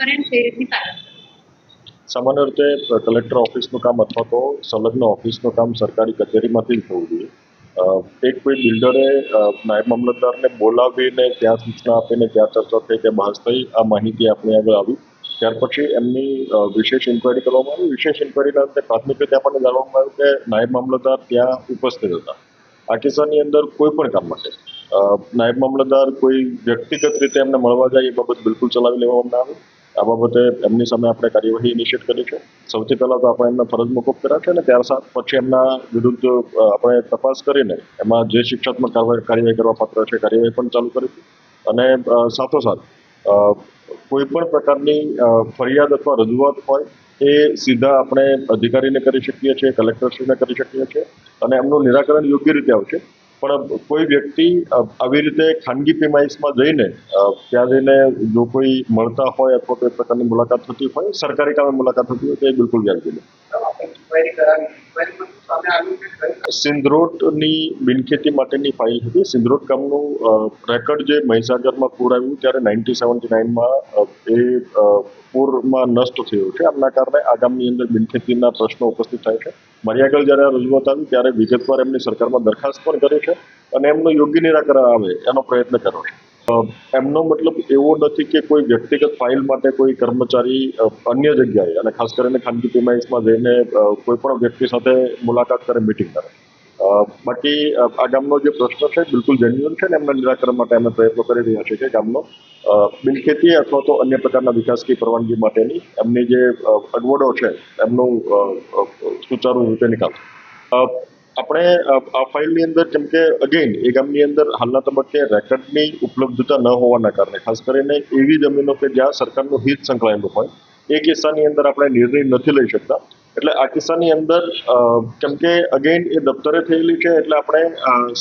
કરે રીતની કાર્યવાહી સામાન્ય રીતે કલેક્ટર ઓફિસનું કામ અથવા તો સંલગ્ન ઓફિસનું કામ સરકારી કચેરીમાંથી જ થવું જોઈએ. એક કોઈ બિલ્ડરે નાયબ મામલતદારને બોલાવીને ત્યાં સૂચના આપીને ત્યાં ચર્ચા થઈ કે બહસ થઈ, આ માહિતી આપણી આગળ આવી. ત્યાર પછી એમની વિશેષ ઇન્કવાયરી કરવામાં આવી. વિશેષ ઇન્કવાયરીના અંતે પ્રાથમિક રીતે આપણને જાણવામાં આવ્યું કે નાયબ મામલતદાર ત્યાં ઉપસ્થિત હતા. આ કિસ્સાની અંદર કોઈ પણ કામ માટે. નાયબ મામલતદાર કોઈ વ્યક્તિગત રીતે એમને મળવા જાય એ બાબત બિલકુલ ચલાવી લેવામાં આવે. આ બાબતે એમની સામે આપણે કાર્યવાહી ઇનિશિયેટ કરી છે. સૌથી પહેલાં તો આપણે એમને ફરજ મોકૂફ કર્યા છે અને ત્યાર સાથ પછી એમના વિરુદ્ધ આપણે તપાસ કરીને એમાં જે શિક્ષાત્મક કાર્યવાહી કરવા પાત્ર છે, કાર્યવાહી પણ ચાલુ કરી અને સાથોસાથ કોઈ પણ પ્રકારની ફરિયાદ અથવા રજૂઆત હોય એ સીધા આપણે અધિકારીને કરી શકીએ છીએ, કલેક્ટરશ્રીને કરી શકીએ છીએ અને એમનું નિરાકરણ યોગ્ય રીતે આવશે. પણ કોઈ વ્યક્તિ આવી રીતે ખાનગી પેમાઇશમાં જઈને ત્યાં જઈને જો કોઈ મળતા હોય અથવા કોઈ પ્રકારની મુલાકાત થતી હોય સરકારી કામે મુલાકાત થતી હોય તો એ બિલકુલ વ્યાજબી સિંધરોટની બિનખેતી માટેની ફાઇલ હતી. સિંધરોટ ગામનું રેકર્ડ જે મહીસાગરમાં પૂર આવ્યું ત્યારે નાઇન્ટી સેવન્ટી નાઇનમાં એ પૂરમાં નષ્ટ થયું છે. આમના કારણે આ ગામની અંદર બિનખેતીના પ્રશ્નો ઉપસ્થિત થાય છે. મારી જ્યારે રજૂઆત આવી ત્યારે વિગતવાર એમની સરકારમાં દરખાસ્ત પણ કરી છે અને એમનું યોગ્ય નિરાકરણ આવે એનો પ્રયત્ન કર્યો છે. એમનો મતલબ એવો નથી કે કોઈ વ્યક્તિગત ફાઇલ માટે કોઈ કર્મચારી અન્ય જગ્યાએ અને ખાસ કરીને ખાનગી પીમાઇસમાં જઈને કોઈ પણ વ્યક્તિ સાથે મુલાકાત કરે મિટિંગ કરે. બાકી આ ગામનો જે પ્રશ્ન છે, બિલકુલ જેન્યુઅન છે ને એમના નિરાકરણ માટે અમે પ્રયત્નો કરી રહ્યા છીએ કે ગામનો બિનખેતી અથવા તો અન્ય પ્રકારના વિકાસની પરવાનગી માટેની એમની જે અગવડો છે, એમનું સુચારુ રીતે નિકાલ. આપણે આ ફાઇલની અંદર કેમ કે અગેન એ ગામની અંદર હાલના તબક્કે રેકર્ડની ઉપલબ્ધતા ન હોવાના કારણે, ખાસ કરીને એવી જમીનો કે જ્યાં સરકારનું હિત સંકળાયેલું હોય, એ કિસ્સાની અંદર આપણે નિર્ણય નથી લઈ શકતા. એટલે આ કિસ્સાની અંદર કેમ કે અગેન એ દફતરે થયેલી છે, એટલે આપણે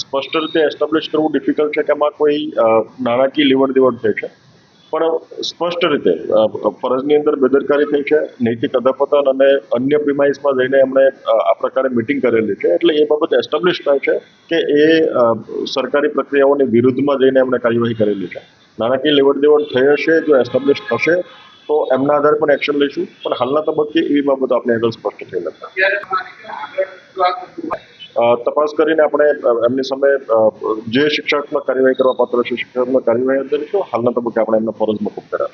સ્પષ્ટ રીતે એસ્ટાબ્લિશ કરવું ડિફિકલ્ટ છે કે આમાં કોઈ નાણાકીય લેવડ દેવડ થઈ છે. પણ સ્પષ્ટ રીતે ફરજની અંદર બેદરકારી થઈ છે, નૈતિક અધપતન અને અન્ય પ્રિમાઇસમાં જઈને એમણે આ પ્રકારે મિટિંગ કરેલી છે. એટલે એ બાબત એસ્ટાબ્લિશ થાય છે કે એ સરકારી પ્રક્રિયાઓની વિરુદ્ધમાં જઈને એમણે કાર્યવાહી કરેલી છે. નાણાકીય લેવડ દેવડ થઈ હશે, જો એસ્ટાબ્લિશ થશે તો એમના આધારે પણ એક્શન લઈશું. પણ હાલના તબક્કે એવી બાબત આપણે આગળ સ્પષ્ટ થઈ નથી. તપાસ કરીને આપણે એમની સામે જે શિક્ષાત્મક કાર્યવાહી કરવા પાત્ર છે શિક્ષાત્મક કાર્યવાહી કરીશું હાલના તબક્કે આપણે એમને ફરજ મુકુબ કર્યા